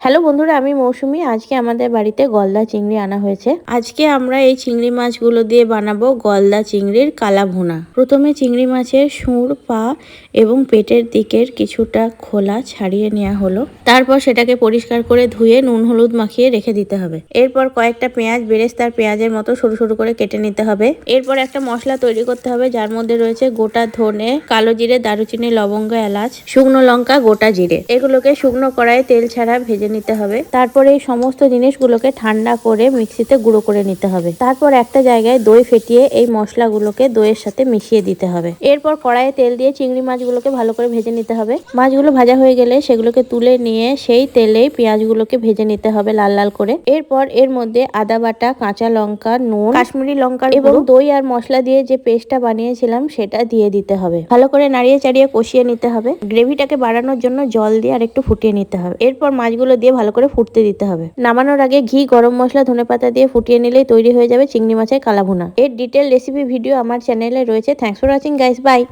Hello বন্ধুরা, আমি মৌসুমি। আজকে আমাদের বাড়িতে গলদা চিংড়ি আনা হয়েছে। আজকে আমরা এই চিংড়ি মাছগুলো দিয়ে বানাবো গলদা চিংড়ির কালা ভুনা। প্রথমে চিংড়ি মাছের সুর পা এবং পেটের দিকের কিছুটা খোলা ছাড়িয়ে নেওয়া হলো। তারপর সেটাকে পরিষ্কার করে ধুয়ে নুন হলুদ মাখিয়ে রেখে দিতে হবে। এরপর কয়েকটা পেঁয়াজ, বেরেস্তার পেঁয়াজের মতো সরু সরু করে কেটে নিতে হবে। এরপর একটা মশলা তৈরি করতে হবে, যার মধ্যে রয়েছে গোটা ধনে, কালো জিরে, দারুচিনি, লবঙ্গ, এলাচ, শুকনো লঙ্কা, গোটা জিরে। এগুলোকে শুকনো কড়াইয়ে তেল ছাড়া ভেজে নিতে হবে। তারপরে এই সমস্ত জিনিসগুলোকে ঠান্ডা করে মিক্সিতে গুঁড়ো করে নিতে হবে। তারপর একটা জায়গায় দই ফেটিয়ে এই মশলাগুলোকে দইয়ের সাথে মিশিয়ে দিতে হবে। এরপর কড়াইয়ে তেল দিয়ে চিংড়ি মাছগুলোকে ভালো করে ভেজে নিতে হবে। মাছগুলো ভাজা হয়ে গেলে সেগুলোকে তুলে নিয়ে সেই তেলেই পেঁয়াজগুলোকে ভেজে নিতে হবে লাল লাল করে। এরপর এর মধ্যে আদা বাটা কাঁচা লঙ্কা নুন কাশ্মীরি লঙ্কা এবং দই আর মশলা দিয়ে যে পেস্টটা বানিয়েছিলাম সেটা দিয়ে দিতে হবে। ভালো করে নাড়িয়ে চাড়িয়ে কষিয়ে নিতে হবে। গ্রেভিটাকে বাড়ানোর জন্য জল দিয়ে আর একটু ফুটিয়ে নিতে হবে। এরপর মাছগুলো দিয়ে ভালো করে ফুটতে দিতে হবে। নামানোর আগে ঘি, গরম মশলা, ধনে পাতা দিয়ে ফুটিয়ে নিলেই তৈরি হয়ে যাবে চিংড়ি মাছের কালাভুনা। এর ডিটেল রেসিপি ভিডিও আমার চ্যানেলে রয়েছে। Thanks for watching guys bye